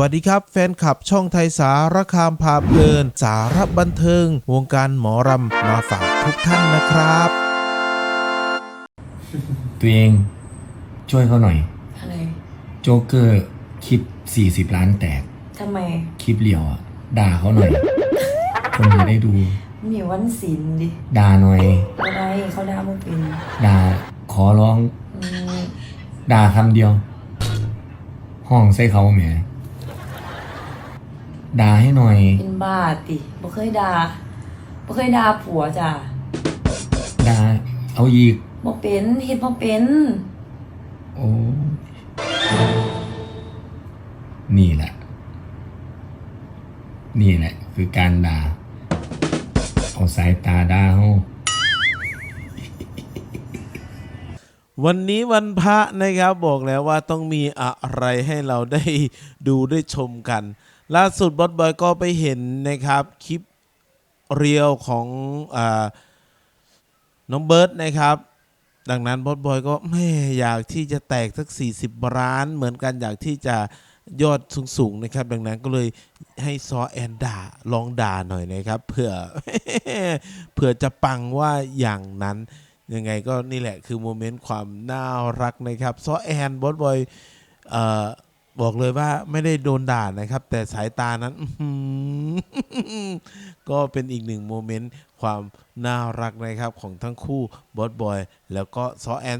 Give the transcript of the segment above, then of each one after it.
วัสดีครับ แฟนคลับช่องไทยสารคามพาเพลิน สารบันเทิง วงการหมอรำมาฝากทุกท่านนะครับ ตัวเองช่วยเขาหน่อย อะไรโจ๊กเกอร์คลิป 40 ล้านแตก ทำไม คลิปเหลียวอะ ด่าเขาหน่อย คนจะได้ดู มีวันศิลป์ดิ ด่าหน่อย อะไรเขาด่าไม่เป็นด่าขอร้อง อืมด่าคำเดียว ห้องใส่เขาแหม ด่าให้หน่อย เป็นบ้าติบ่เคยด่าบ่เคยด่าผัวจ้ะด่า เอาอีก บ่เป็นเฮ็ดบ่เป็น โอ้ นี่แหละ นี่แหละ คือการด่า เอาสายตาด่าเขาวันนี้วันพระนะครับบอกแล้วว่าต้องมีอะไรให้เราได้ดูได้ชมกัน ล่าสุดบอสบอยก็ไปเห็นนะครับคลิปเรียวของอน้องเบิร์ตนะครับ ดังนั้นบอสบอยก็แม่อยากที่จะแตกสัก 40ล้าน เหมือนกันอยากที่จะยอดสูงๆนะครับ ดังนั้นก็เลยให้ซอแอนด่าลองด่าหน่อยนะครับเผื่อเผื่อจะปังว่าอย่างนั้นยังไงก็นี่แหละคือโมเมนต์ความน่ารักนะครับซอแอนบอสบอยเอ่อ บอกเลยว่าไม่ได้โดนด่านะครับ แต่สายตานั้น ก็เป็นอีกหนึ่งโมเมนต์ความน่ารักนะครับ ของทั้งคู่บอสบอย แล้วก็ซอแอน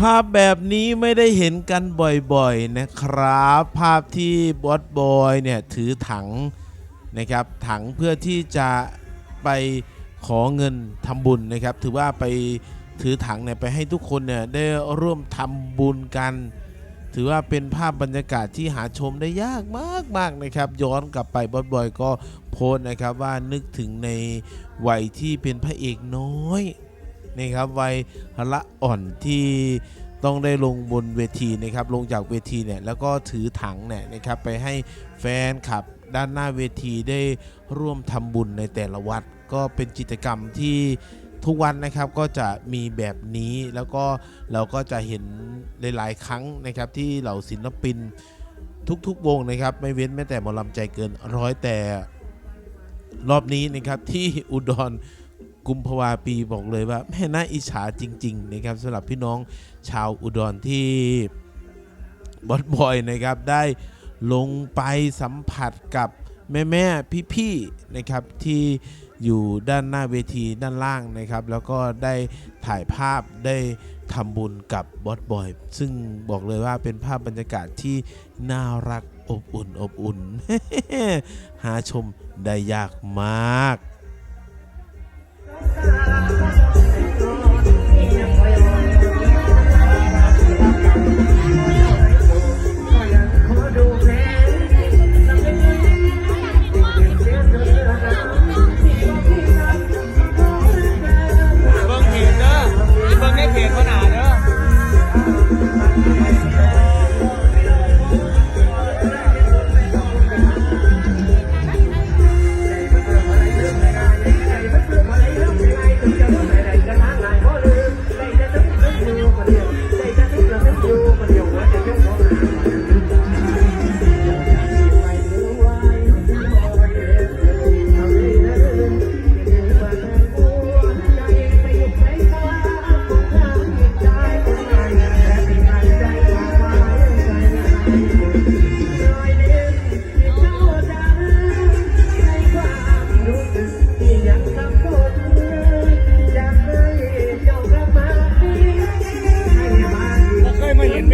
ภาพแบบนี้ไม่ได้เห็นกันบ่อยๆนะครับ ภาพที่บอสบอยเนี่ยถือถังนะครับถังเพื่อที่จะไปขอเงินทำบุญนะครับ ถือว่าไป ถือถังเนี่ยไปให้ทุกคนเนี่ยได้ร่วมทำบุญกัน ถือว่าเป็นภาพบรรยากาศที่หาชมได้ยากมากๆนะครับ ย้อนกลับไปบอสบอยก็โพสนะครับว่านึกถึงในวัยที่เป็นพระเอกน้อยนี่ครับวัยละอ่อนที่ต้องได้ลงบนเวทีนะครับ ลงจากเวทีเนี่ยแล้วก็ถือถังเนี่ยนะครับไปให้แฟนคลับด้านหน้าเวทีได้ร่วมทำบุญในแต่ละวัด ก็เป็นกิจกรรมที่ ทุกวันนะครับก็จะมีแบบนี้แล้วก็เราก็จะเห็นหลาย ๆ ครั้งนะครับที่เหล่าศิลปินทุก ๆ วงนะครับ ไม่เว้นแม้แต่หมอลำใจเกินร้อยแต่รอบนี้นะครับที่อุดรกุมภาวาปีบอกเลยว่าแม่น่าอิจฉาจริง ๆ นะครับสำหรับพี่น้องชาวอุดรที่บอสบอยนะครับได้ลงไปสัมผัสกับแม่แม่ๆพี่ๆนะครับที่ อยู่ด้านหน้าเวทีด้านล่างนะครับ แล้วก็ได้ถ่ายภาพได้ทำบุญกับบอสบอย ซึ่งบอกเลยว่าเป็นภาพบรรยากาศที่น่ารักอบอุ่นอบอุ่น หาชมได้ยากมาก มาเรียน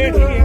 ਕਿਹੜੀ